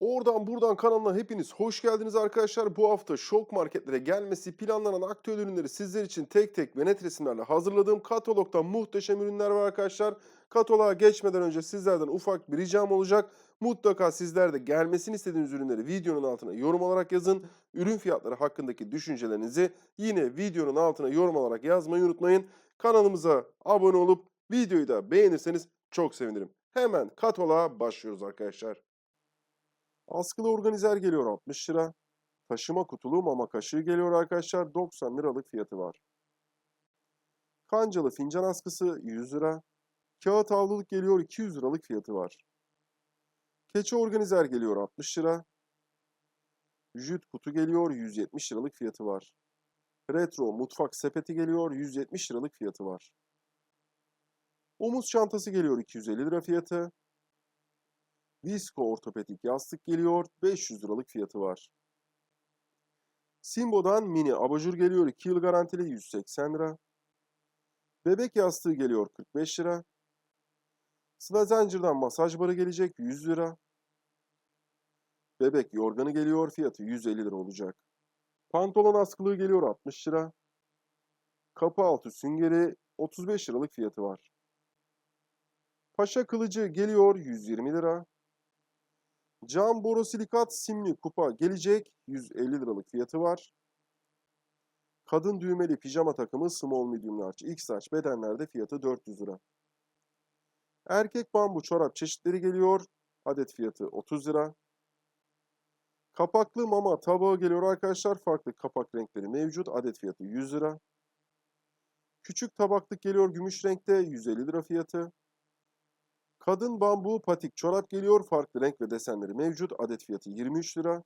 Oradan buradan kanalına hepiniz hoş geldiniz arkadaşlar. Bu hafta şok marketlere gelmesi planlanan aktüel ürünleri sizler için tek tek ve net resimlerle hazırladığım katalogda muhteşem ürünler var arkadaşlar. Kataloğa geçmeden önce sizlerden ufak bir ricam olacak. Mutlaka sizler de gelmesini istediğiniz ürünleri videonun altına yorum olarak yazın. Ürün fiyatları hakkındaki düşüncelerinizi yine videonun altına yorum olarak yazmayı unutmayın. Kanalımıza abone olup videoyu da beğenirseniz çok sevinirim. Hemen kataloğa başlıyoruz arkadaşlar. Askılı organizer geliyor 60 lira. Taşıma kutulu mama kaşığı geliyor arkadaşlar. 90 liralık fiyatı var. Kancalı fincan askısı 100 lira. Kağıt havluluk geliyor 200 liralık fiyatı var. Keçi organizer geliyor 60 lira. Jüt kutu geliyor 170 liralık fiyatı var. Retro mutfak sepeti geliyor 170 liralık fiyatı var. Omuz çantası geliyor 250 lira fiyatı. Visco ortopedik yastık geliyor. 500 liralık fiyatı var. Simbo'dan mini abajur geliyor. 2 yıl garantili 180 lira. Bebek yastığı geliyor 45 lira. Swazenger'dan masaj barı gelecek 100 lira. Bebek yorganı geliyor. Fiyatı 150 lira olacak. Pantolon askılığı geliyor 60 lira. Kapı altı süngeri 35 liralık fiyatı var. Paşa kılıcı geliyor 120 lira. Cam borosilikat simli kupa gelecek 150 liralık fiyatı var. Kadın düğmeli pijama takımı small medium large x large bedenlerde fiyatı 400 lira. Erkek bambu çorap çeşitleri geliyor. Adet fiyatı 30 lira. Kapaklı mama tabağı geliyor arkadaşlar. Farklı kapak renkleri mevcut. Adet fiyatı 100 lira. Küçük tabaklık geliyor gümüş renkte 150 lira fiyatı. Kadın bambu patik çorap geliyor. Farklı renk ve desenleri mevcut. Adet fiyatı 23 lira.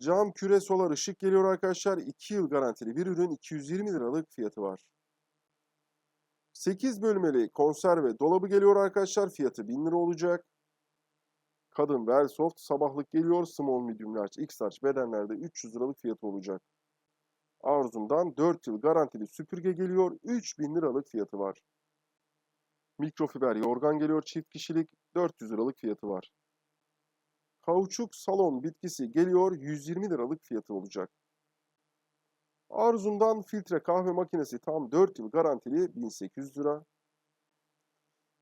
Cam küre solar ışık geliyor arkadaşlar. 2 yıl garantili bir ürün 220 liralık fiyatı var. 8 bölmeli konserve dolabı geliyor arkadaşlar. Fiyatı 1000 lira olacak. Kadın Wellsoft sabahlık geliyor. Small medium large x large bedenlerde 300 liralık fiyatı olacak. Arzum'dan 4 yıl garantili süpürge geliyor. 3000 liralık fiyatı var. Mikrofiber yorgan geliyor çift kişilik 400 liralık fiyatı var. Kauçuk salon bitkisi geliyor 120 liralık fiyatı olacak. Arzum'dan filtre kahve makinesi tam 4 yıl garantili 1800 lira.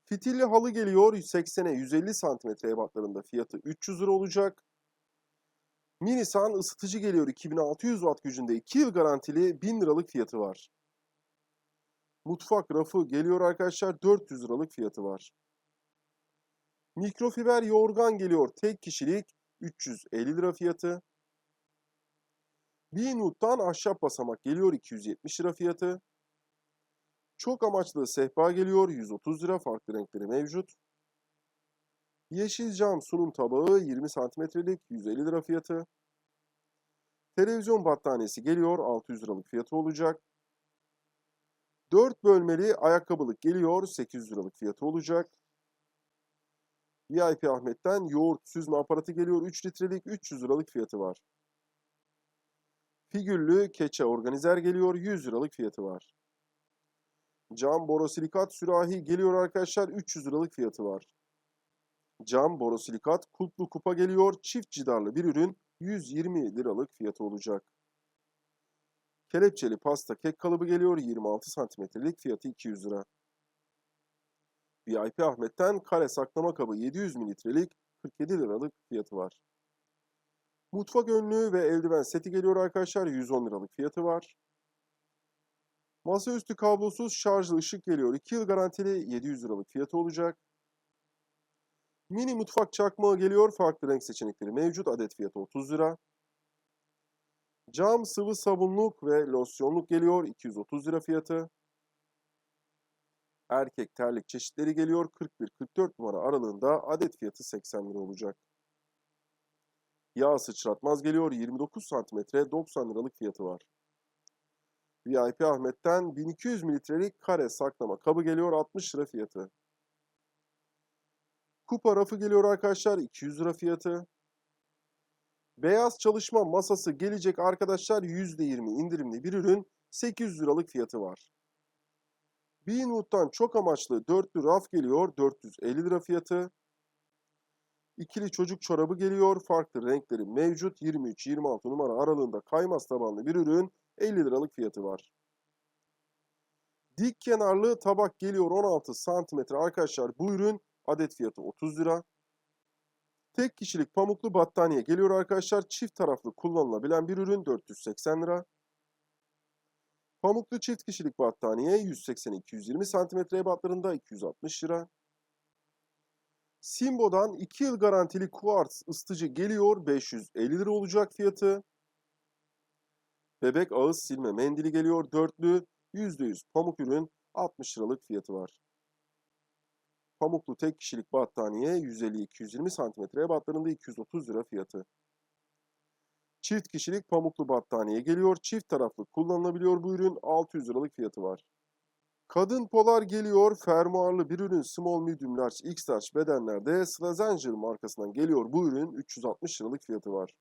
Fitilli halı geliyor 180'e 150 cm ebatlarında fiyatı 300 lira olacak. Minisan ısıtıcı geliyor 2600 watt gücünde 2 yıl garantili 1000 liralık fiyatı var. Mutfak rafı geliyor arkadaşlar 400 liralık fiyatı var. Mikrofiber yorgan geliyor tek kişilik 350 lira fiyatı. Binwood'dan ahşap basamak geliyor 270 lira fiyatı. Çok amaçlı sehpa geliyor 130 lira farklı renkleri mevcut. Yeşil cam sunum tabağı 20 santimetrelik 150 lira fiyatı. Televizyon battaniyesi geliyor 600 liralık fiyatı olacak. 4 bölmeli ayakkabılık geliyor 800 liralık fiyatı olacak. VIP Ahmet'ten yoğurt süzme aparatı geliyor 3 litrelik 300 liralık fiyatı var. Figürlü keçe organizer geliyor 100 liralık fiyatı var. Cam borosilikat sürahi geliyor arkadaşlar 300 liralık fiyatı var. Cam borosilikat kulplu kupa geliyor çift cidarlı bir ürün 120 liralık fiyatı olacak. Kelepçeli pasta kek kalıbı geliyor 26 santimetrelik fiyatı 200 lira. VIP Ahmet'ten kare saklama kabı 700 mililitrelik 47 liralık fiyatı var. Mutfak önlüğü ve eldiven seti geliyor arkadaşlar 110 liralık fiyatı var. Masaüstü kablosuz şarjlı ışık geliyor 2 yıl garantili 700 liralık fiyatı olacak. Mini mutfak çakmağı geliyor farklı renk seçenekleri mevcut adet fiyatı 30 lira. Cam sıvı sabunluk ve losyonluk geliyor 230 lira fiyatı. Erkek terlik çeşitleri geliyor 41-44 numara aralığında adet fiyatı 80 lira olacak. Yağ sıçratmaz geliyor 29 santimetre 90 liralık fiyatı var. VIP Ahmet'ten 1200 mililitrelik kare saklama kabı geliyor 60 lira fiyatı. Kupa rafı geliyor arkadaşlar 200 lira fiyatı. Beyaz çalışma masası gelecek arkadaşlar %20 indirimli bir ürün 800 liralık fiyatı var. Beanwood'dan çok amaçlı dörtlü raf geliyor 450 lira fiyatı. İkili çocuk çorabı geliyor. Farklı renkleri mevcut. 23-26 numara aralığında kaymaz tabanlı bir ürün. 50 liralık fiyatı var. Dik kenarlı tabak geliyor 16 santimetre arkadaşlar. Bu ürün adet fiyatı 30 lira. Tek kişilik pamuklu battaniye geliyor arkadaşlar. Çift taraflı kullanılabilen bir ürün 480 lira. Pamuklu çift kişilik battaniye 180-220 santimetre ebatlarında 260 lira. Simbo'dan 2 yıl garantili kuartz ısıtıcı geliyor 550 lira olacak fiyatı. Bebek ağız silme mendili geliyor dörtlü %100 pamuk ürün 60 liralık fiyatı var. Pamuklu tek kişilik battaniye 150-220 santimetre ebatlarında 230 lira fiyatı. Çift kişilik pamuklu battaniye geliyor. Çift taraflı kullanılabiliyor bu ürün 600 liralık fiyatı var. Kadın polar geliyor. Fermuarlı bir ürün small medium large x large bedenlerde Slazenger markasından geliyor bu ürün 360 liralık fiyatı var.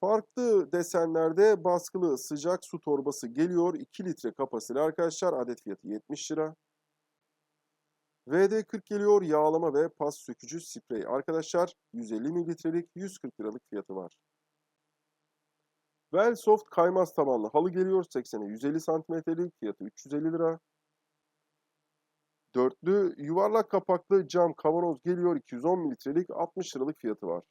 Farklı desenlerde baskılı sıcak su torbası geliyor. 2 litre kapasiteli arkadaşlar. Adet fiyatı 70 lira. VD40 geliyor. Yağlama ve pas sökücü sprey. Arkadaşlar 150 mililitrelik 140 liralık fiyatı var. Wellsoft kaymaz tabanlı halı geliyor. 80'e 150 santimetrelik fiyatı 350 lira. Dörtlü yuvarlak kapaklı cam kavanoz geliyor. 210 mililitrelik 60 liralık fiyatı var.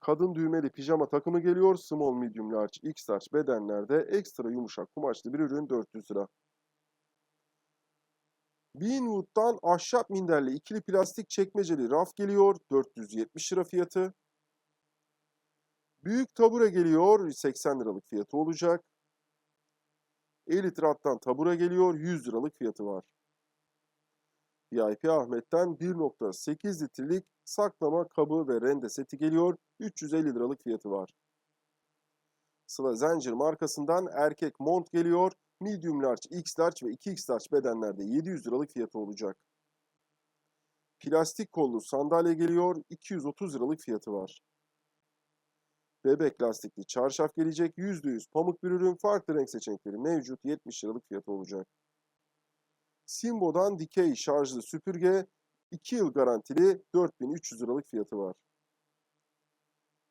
Kadın düğmeli pijama takımı geliyor. Small, medium, large, x large bedenlerde ekstra yumuşak kumaşlı bir ürün 400 lira. Beanwood'dan ahşap minderli ikili plastik çekmeceli raf geliyor. 470 lira fiyatı. Büyük tabure geliyor. 80 liralık fiyatı olacak. Elit Rat'tan tabure geliyor. 100 liralık fiyatı var. VIP Ahmet'ten 1.8 litrelik saklama kabı ve rende seti geliyor. 350 liralık fiyatı var. Sıla Zencir markasından erkek mont geliyor. Medium large, X large ve 2X large bedenlerde 700 liralık fiyatı olacak. Plastik kollu sandalye geliyor. 230 liralık fiyatı var. Bebek lastikli çarşaf gelecek. %100 pamuk bir ürün. Farklı renk seçenekleri mevcut. 70 liralık fiyatı olacak. Simbo'dan dikey şarjlı süpürge 2 yıl garantili 4300 liralık fiyatı var.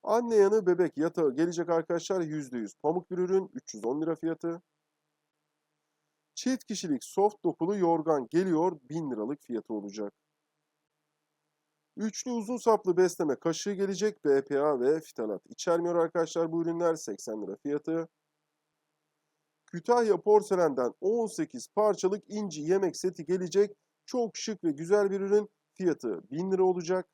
Anne yanı bebek yatağı gelecek arkadaşlar. %100 pamuk bir ürün. 310 lira fiyatı. Çift kişilik soft dokulu yorgan geliyor. 1000 liralık fiyatı olacak. Üçlü uzun saplı besleme kaşığı gelecek. BPA ve fitalat içermiyor arkadaşlar bu ürünler. 80 lira fiyatı. Kütahya porselenden 18 parçalık inci yemek seti gelecek. Çok şık ve güzel bir ürün. Fiyatı 1000 lira olacak.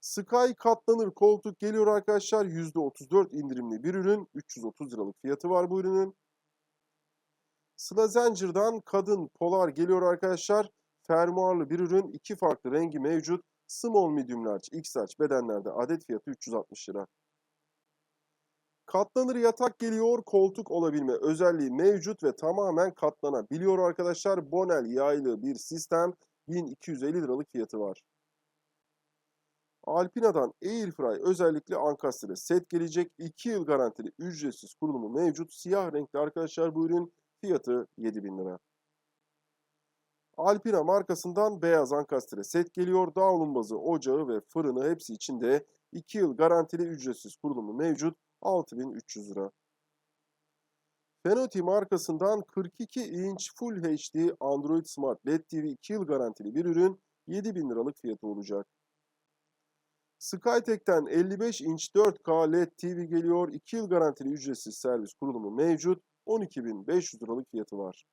Sky katlanır koltuk geliyor arkadaşlar. %34 indirimli bir ürün. 330 liralık fiyatı var bu ürünün. Sıla Zenger'dan kadın polar geliyor arkadaşlar. Fermuarlı bir ürün. iki farklı rengi mevcut. Small, medium, large, x large bedenlerde adet fiyatı 360 lira. Katlanır yatak geliyor. Koltuk olabilme özelliği mevcut ve tamamen katlanabiliyor arkadaşlar. Bonel yaylı bir sistem. 1250 liralık fiyatı var. Alpina'dan Airfry özellikle ankastre set gelecek. 2 yıl garantili ücretsiz kurulumu mevcut. Siyah renkli arkadaşlar bu ürün fiyatı 7000 lira. Alpina markasından beyaz ankastre set geliyor. Davlumbazı, ocağı ve fırını hepsi içinde 2 yıl garantili ücretsiz kurulumu mevcut. 6300 lira. Fenoti markasından 42 inç Full HD Android Smart LED TV 2 yıl garantili bir ürün 7000 liralık fiyatı olacak. Skytek'ten 55 inç 4K LED TV geliyor. 2 yıl garantili ücretsiz servis kurulumu mevcut. 12.500 liralık fiyatı var.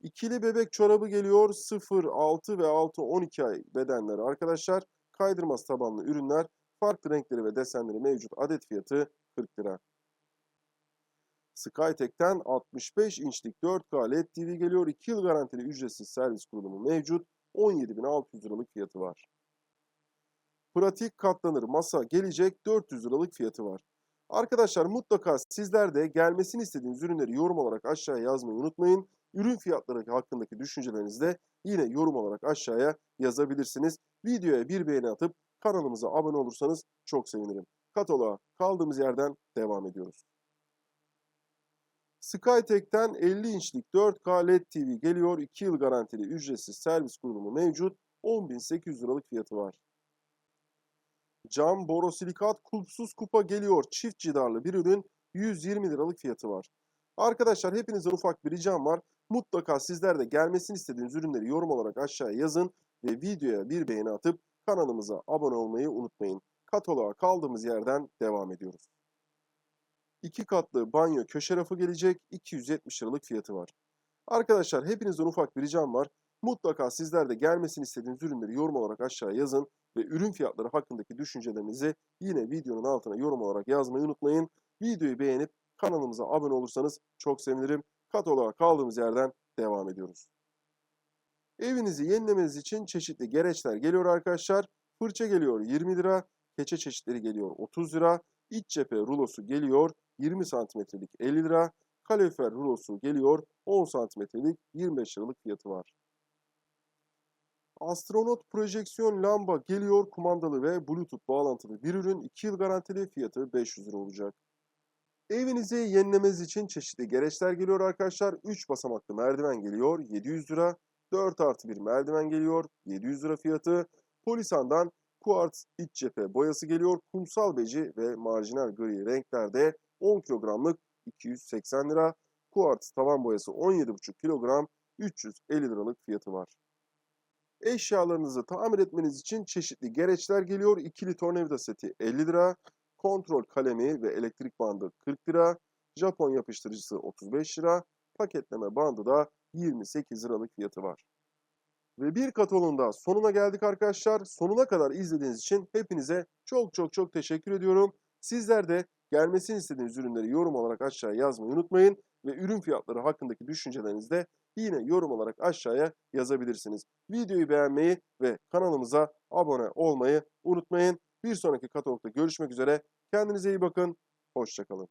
İkili bebek çorabı geliyor. 0, 6 ve 6, 12 ay bedenler arkadaşlar. Kaydırmaz tabanlı ürünler. Farklı renkleri ve desenleri mevcut. Adet fiyatı 40 lira. Skytek'ten 65 inçlik 4K LED TV geliyor. 2 yıl garantili ücretsiz servis kurulumu mevcut. 17.600 liralık fiyatı var. Pratik katlanır masa gelecek 400 liralık fiyatı var. Arkadaşlar mutlaka sizler de gelmesini istediğiniz ürünleri yorum olarak aşağıya yazmayı unutmayın. Ürün fiyatları hakkındaki düşüncelerinizi de yine yorum olarak aşağıya yazabilirsiniz. Videoya bir beğeni atıp kanalımıza abone olursanız çok sevinirim. Kataloğa kaldığımız yerden devam ediyoruz. Skytek'ten 50 inçlik 4K LED TV geliyor. 2 yıl garantili ücretsiz servis kurulumu mevcut. 10.800 liralık fiyatı var. Cam borosilikat kulpsuz kupa geliyor. Çift cidarlı bir ürün 120 liralık fiyatı var. Arkadaşlar hepinizden ufak bir ricam var. Mutlaka sizler de gelmesini istediğiniz ürünleri yorum olarak aşağıya yazın ve videoya bir beğeni atıp kanalımıza abone olmayı unutmayın. Kataloğa kaldığımız yerden devam ediyoruz. İki katlı banyo köşe rafı gelecek 270 liralık fiyatı var. Arkadaşlar hepinizden ufak bir ricam var. Mutlaka sizler de gelmesini istediğiniz ürünleri yorum olarak aşağıya yazın ve ürün fiyatları hakkındaki düşüncelerinizi yine videonun altına yorum olarak yazmayı unutmayın. Videoyu beğenip kanalımıza abone olursanız çok sevinirim. Kataloğa kaldığımız yerden devam ediyoruz. Evinizi yenilemeniz için çeşitli gereçler geliyor arkadaşlar. Fırça geliyor 20 lira, keçe çeşitleri geliyor 30 lira, iç cephe rulosu geliyor 20 santimetrelik 50 lira, kalorifer rulosu geliyor 10 santimetrelik 25 liralık fiyatı var. Astronot projeksiyon lamba geliyor kumandalı ve bluetooth bağlantılı bir ürün 2 yıl garantili fiyatı 500 lira olacak. Evinizi yenilemeniz için çeşitli gereçler geliyor arkadaşlar. 3 basamaklı merdiven geliyor 700 lira. 4 artı bir merdiven geliyor 700 lira fiyatı. Polisan'dan kuartz iç cephe boyası geliyor. Kumsal beci ve marjinal gri renklerde 10 kilogramlık 280 lira. Kuartz tavan boyası 17,5 kilogram 350 liralık fiyatı var. Eşyalarınızı tamir etmeniz için çeşitli gereçler geliyor. İkili tornavida seti 50 lira. Kontrol kalemi ve elektrik bandı 40 lira. Japon yapıştırıcısı 35 lira. Paketleme bandı da 28 liralık fiyatı var. Ve bir kataloğun da sonuna geldik arkadaşlar. Sonuna kadar izlediğiniz için hepinize çok çok çok teşekkür ediyorum. Sizler de gelmesini istediğiniz ürünleri yorum olarak aşağıya yazmayı unutmayın. Ve ürün fiyatları hakkındaki düşüncelerinizi de yine yorum olarak aşağıya yazabilirsiniz. Videoyu beğenmeyi ve kanalımıza abone olmayı unutmayın. Bir sonraki katalogda görüşmek üzere. Kendinize iyi bakın. Hoşçakalın.